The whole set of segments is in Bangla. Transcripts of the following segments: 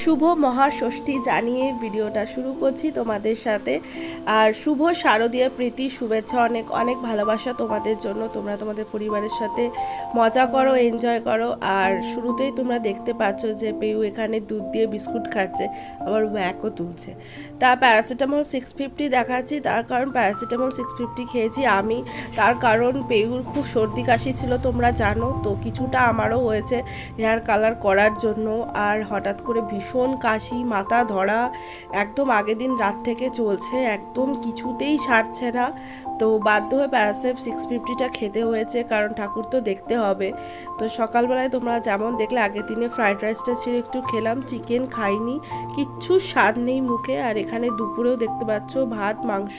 শুভ মহাষষ্ঠী জানিয়ে ভিডিওটা শুরু করছি তোমাদের সাথে। আর শুভ শারদীয় প্রীতি, শুভেচ্ছা, অনেক অনেক ভালোবাসা তোমাদের জন্য। তোমরা তোমাদের পরিবারের সাথে মজা করো এনজয় করো। আর শুরুতেই তোমরা দেখতে পাচ্ছ যে পেউ এখানে দুধ দিয়ে বিস্কুট খাচ্ছে, আবার ব্যাকও তুলছে। তা প্যারাসিটামল সিক্স ফিফটি দেখাচ্ছি, তার কারণ প্যারাসিটামল সিক্স ফিফটি খেয়েছি আমি। তার কারণ পেউর খুব সর্দি কাশি ছিল, তোমরা জানো। তো কিছুটা আমারও হয়েছে হেয়ার কালার করার জন্য। আর হঠাৎ করে ভীষণ কাশি, মাথা ধরা, একদম আগের দিন রাত থেকে চলছে, একদম কিছুতেই সারছে না। তো বাধ্য হয়ে প্যারাসেপ সিক্স ফিফটিটা খেতে হয়েছে, কারণ ঠাকুর তো দেখতে হবে। তো সকালবেলায় তোমরা যেমন দেখলে, আগের দিনে ফ্রাইড রাইসটা ছিল একটু খেলাম চিকেন খাইনি, কিচ্ছু স্বাদ নেই মুখে। আর এখানে দুপুরেও দেখতে পাচ্ছ, ভাত, মাংস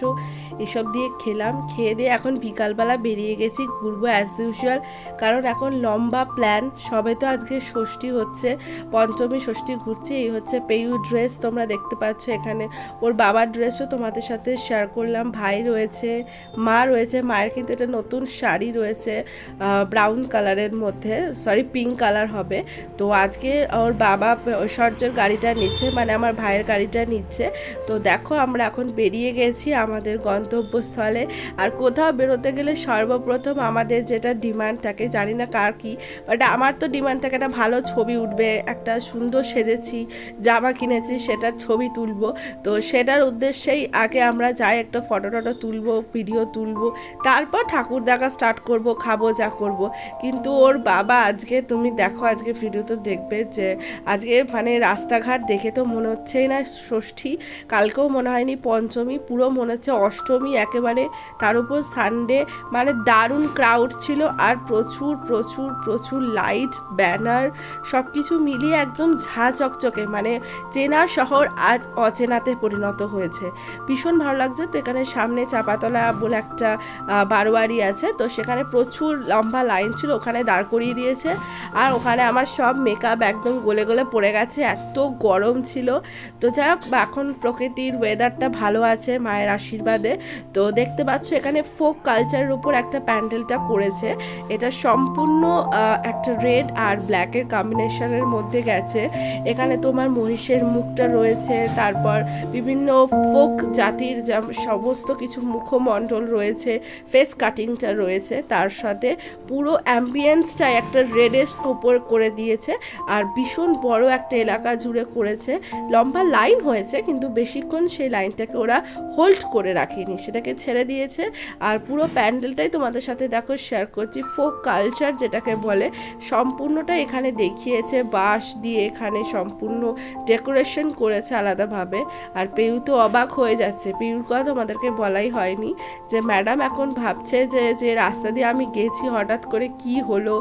এসব দিয়ে খেলাম, খেয়ে দিয়ে এখন বিকালবেলা বেরিয়ে গেছি, ঘুরবো অ্যাজ ইউজুয়াল কারণ এখন লম্বা প্ল্যান সবে তো আজকে ষষ্ঠী হচ্ছে, পঞ্চমী ষষ্ঠী ঘুরছে এই হচ্ছে পেয়ু ড্রেস তোমরা দেখতে পাচ্ছ এখানে। ওর বাবার ড্রেসও তোমাদের সাথে শেয়ার করলাম। ভাই রয়েছে, মা রয়েছে, মায়ের কিন্তু এটা নতুন শাড়ি রয়েছে ব্রাউন কালারের মধ্যে সরি পিঙ্ক কালার হবে। তো আজকে ওর বাবা ঐশ্বর্যের গাড়িটা নিচ্ছে মানে আমার ভাইয়ের গাড়িটা নিচ্ছে। তো দেখো আমরা এখন বেরিয়ে গেছি আমাদের গন্তব্যস্থলে। আর কোথাও বেরোতে গেলে সর্বপ্রথম আমাদের যেটা ডিমান্ড থাকে, জানি না কার কি বাট আমার তো ডিমান্ড থাকে একটা ভালো ছবি উঠবে, একটা সুন্দর সেজেছি। জামা কিনেছি, সেটার ছবি তুলবো। তো সেটার উদ্দেশ্যেই আগে আমরা যাই, একটা ফটো টটো তুলবো ভিডিও তুলবো। তারপর ঠাকুর দেখা স্টার্ট করব, খাব, যা করব। কিন্তু ওর বাবা আজকে, তুমি দেখো আজকে ভিডিও তো দেখবে যে, আজকে মানে রাস্তাঘাট দেখে তো মনে হচ্ছেই না ষষ্ঠী। কালকেও মনে হয়নি পঞ্চমী, পুরো মনে হচ্ছে অষ্টমী একেবারে। তার উপর সানডে মানে দারুণ ক্রাউড ছিল আর প্রচুর প্রচুর প্রচুর লাইট ব্যানার সব কিছু মিলিয়ে একদম ঝা চকচকে মানে চেনা শহর আজ অচেনাতে পরিণত হয়েছে। ভীষণ ভালো লাগছে তো এখানে সামনে চাপাতলা বলে একটা বারোয়ারি আছে। তো সেখানে প্রচুর লম্বা লাইন ছিল, ওখানে দাঁড় করিয়ে দিয়েছে। আর ওখানে আমার সব মেকআপ একদম গলে গলে পড়ে গেছে, এত গরম ছিল। তো যাই হোক এখন প্রকৃতির ওয়েদারটা ভালো আছে মায়ের আশীর্বাদে। তো দেখতে পাচ্ছ এখানে ফোক কালচারের উপর একটা প্যান্ডেলটা করেছে। এটা সম্পূর্ণ একটা রেড আর ব্ল্যাকের কম্বিনেশনের মধ্যে গেছে। এখানে তোমার মহিষের মুখটা রয়েছে, তারপর বিভিন্ন ফোক জাতির যা সমস্ত কিছু মুখমণ্ডল রয়েছে ফেস কাটিংটা রয়েছে, তার সাথে পুরো অ্যাম্বিয়েন্সটা একটা রেডের ওপর করে দিয়েছে আর ভীষণ বড় একটা এলাকা জুড়ে করেছে। লম্বা লাইন হয়েছে, কিন্তু বেশিক্ষণ সেই লাইনটাকে ওরা হোল্ড করে রাখেনি, সেটাকে ছেড়ে দিয়েছে আর পুরো প্যান্ডেলটাই তোমাদের সাথে দেখো শেয়ার করছি। ফোক কালচার যেটাকে বলে, সম্পূর্ণটা এখানে দেখিয়েছে, বাঁশ দিয়ে এখানে সম্পূর্ণ ডেকোরেশন করেছে আলাদাভাবে। আর পেউ তো অবাক হয়ে যাচ্ছে। পেউর কথা তোমাদেরকে বলাই হয়নি যে ম্যাডাম এখন ভাবছে যে যে রাস্তা দিয়ে আমি গেছি, হঠাৎ করে কি হলো,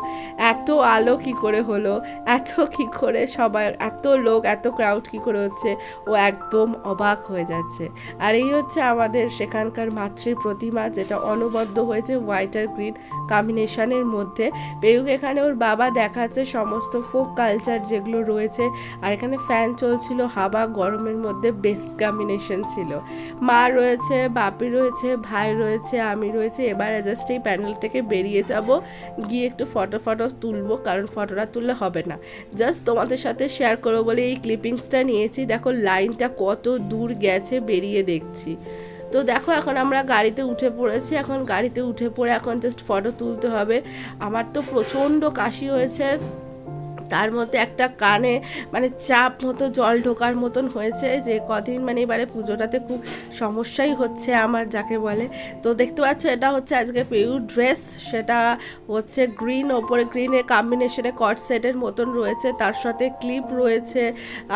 এত আলো কি করে হলো, এত কি করে সবাই, এত লোক, এত ক্রাউড কি করে হচ্ছে, ও একদম অবাক হয়ে যাচ্ছে। আর এই হচ্ছে আমাদের সেখানকার মাতৃ প্রতিমা, যেটা অনবদ্য হয়েছে হোয়াইট আর গ্রিন কম্বিনেশনের মধ্যে। পেয়ুক এখানে ওর বাবা দেখাচ্ছে সমস্ত ফোক কালচার যেগুলো রয়েছে, আর এখানে ফ্যান চলছিল, হাওয়া গরমের মধ্যে বেস্ট কম্বিনেশন ছিল। মা রয়েছে, বাপি রয়েছে, ভাই রয়েছে, আমি রয়েছে, এবারে জাস্ট এই প্যান্ডেল থেকে বেরিয়ে যাব, গিয়ে একটু ফটো ফটো তুলবো, কারণ ফটোটা তুললে হবে না। জাস্ট তোমাদের সাথে শেয়ার করব বলে এই ক্লিপিংসটা নিয়েছি, দেখো লাইনটা কত দূর গেছে বেরিয়ে দেখছি। তো দেখো এখন আমরা গাড়িতে উঠে পড়েছি, এখন গাড়িতে উঠে পড়ে এখন জাস্ট ফটো তুলতে হবে। আমার তো প্রচণ্ড কাশি হয়েছে তার মধ্যে একটা কানে মানে চাপ মতো জল ঢোকার মতন হয়েছে যে কদিন মানে এবারে পুজোটাতে খুব সমস্যাই হচ্ছে আমার যাকে বলে। তো দেখতে পাচ্ছ এটা হচ্ছে আজকে পেউ ড্রেস, সেটা হচ্ছে গ্রিন, ওপরে গ্রিনের কম্বিনেশনে কট সেটের মতন রয়েছে, তার সাথে ক্লিপ রয়েছে,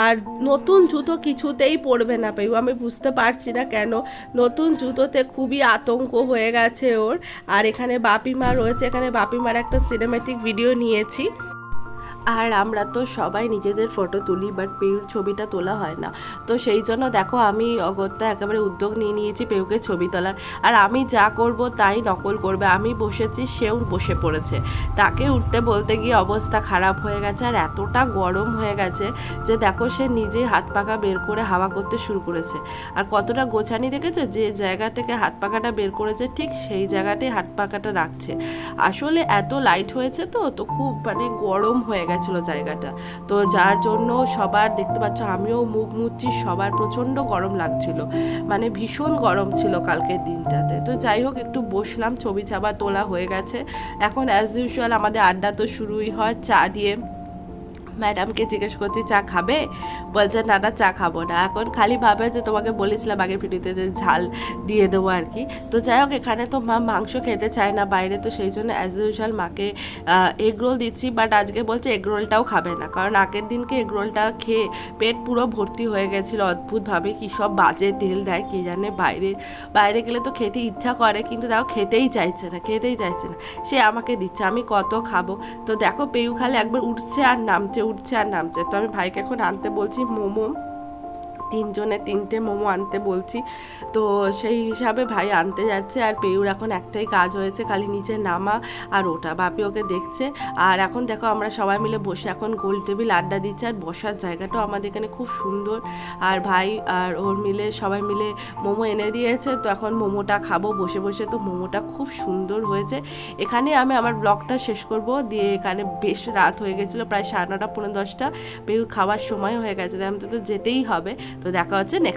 আর নতুন জুতো কিছুতেই পরবে না পেউ, আমি বুঝতে পারছি না কেন। নতুন জুতোতে খুবই আতঙ্ক হয়ে গেছে ওর, আর এখানে বাপিমা রয়েছে, এখানে বাপিমার একটা সিনেমেটিক ভিডিও নিয়েছি। আর আমরা তো সবাই নিজেদের ফটো তুলি বাট পেউর ছবিটা তোলা হয় না। তো সেই জন্য দেখো আমি অগত্যা একেবারে উদ্যোগ নিয়ে নিয়েছি পেউকে ছবি তোলার। আর আমি যা করব তাই নকল করবে। আমি বসেছি, সেও বসে পড়েছে। তাকে উঠতে বলতে গিয়ে অবস্থা খারাপ হয়ে গেছে আর এতটা গরম হয়ে গেছে যে দেখো সে নিজেই হাত পাকা বের করে হাওয়া করতে শুরু করেছে। আর কতটা গোছানি দেখেছ? যে জায়গা থেকে হাত পাকাটা বের করেছে, ঠিক সেই জায়গাতেই হাত পাকাটা রাখছে। আসলে এত লাইট হয়েছে তো তো খুব মানে গরম হয়ে গেছে। গেছিল জায়গাটা। তো যার জন্য সবার, দেখতে পাচ্ছ আমিও মুখ মুচ্ছি, সবার প্রচণ্ড গরম লাগছিল। মানে ভীষণ গরম ছিল কালকের দিনটাতে। তো যাই হোক, একটু বসলাম, ছবি ছাবা তোলা হয়ে গেছে। এখন অ্যাজ ইউজুয়াল আমাদের আড্ডা তো শুরুই হয়। চা দিয়ে ম্যাডামকে জিজ্ঞেস করছি, চা খাবে? বলছে, না না, চা খাব না। এখন খালি ভাবে যে তোমাকে বলেছিলাম আগের ভিডিওতে যে ঝাল দিয়ে দেবো আর কি। তো যাই হোক, এখানে তো মা মাংস খেতে চায় না বাইরে, তো সেই জন্য অ্যাজ ইউজুয়াল মাকে এগ রোল দিচ্ছি। বাট আজকে বলছে এগ রোলটাও খাবে না। কারণ আগের দিনকে এগ রোলটা খেয়ে পেট পুরো ভর্তি হয়ে গেছিল অদ্ভুতভাবে। কী সব বাজে তেল দেয় কে জানে বাইরে। বাইরে গেলে তো খেতে ইচ্ছা করে, কিন্তু দেখো খেতেই চাইছে না, খেতেই চাইছে না। সে আমাকে দিচ্ছে, আমি কত খাব? তো দেখো, পেউ খালে একবার উঠছে আর নামছে। উঠছে আর নামছে। তো আমি ভাইকে এখন আনতে বলছি মোমো তিনজনে তিনটে মোমো আনতে বলছি। তো সেই হিসাবে ভাই আনতে যাচ্ছে আর পেউর এখন একটাই কাজ হয়েছে, খালি নিচে নামা আর ওটা। বাপি ওকে দেখছে আর এখন দেখো আমরা সবাই মিলে বসে এখন গোল টেবিল আড্ডা দিচ্ছে আর বসার জায়গাটাও আমাদের এখানে খুব সুন্দর। আর ভাই আর ওর মিলে সবাই মিলে মোমো এনে দিয়েছে। তো এখন মোমোটা খাব, বসে বসে তো মোমোটা খুব সুন্দর হয়েছে। এখানে আমি আমার ব্লগটা শেষ করব। দিয়ে এখানে বেশ রাত হয়ে গেছিল, প্রায় সাড়ে নটা পনেরো দশটা। পেউর খাওয়ার সময় হয়ে গেছে আমি তো যেতেই হবে। তো দেখা হচ্ছে নেক্সট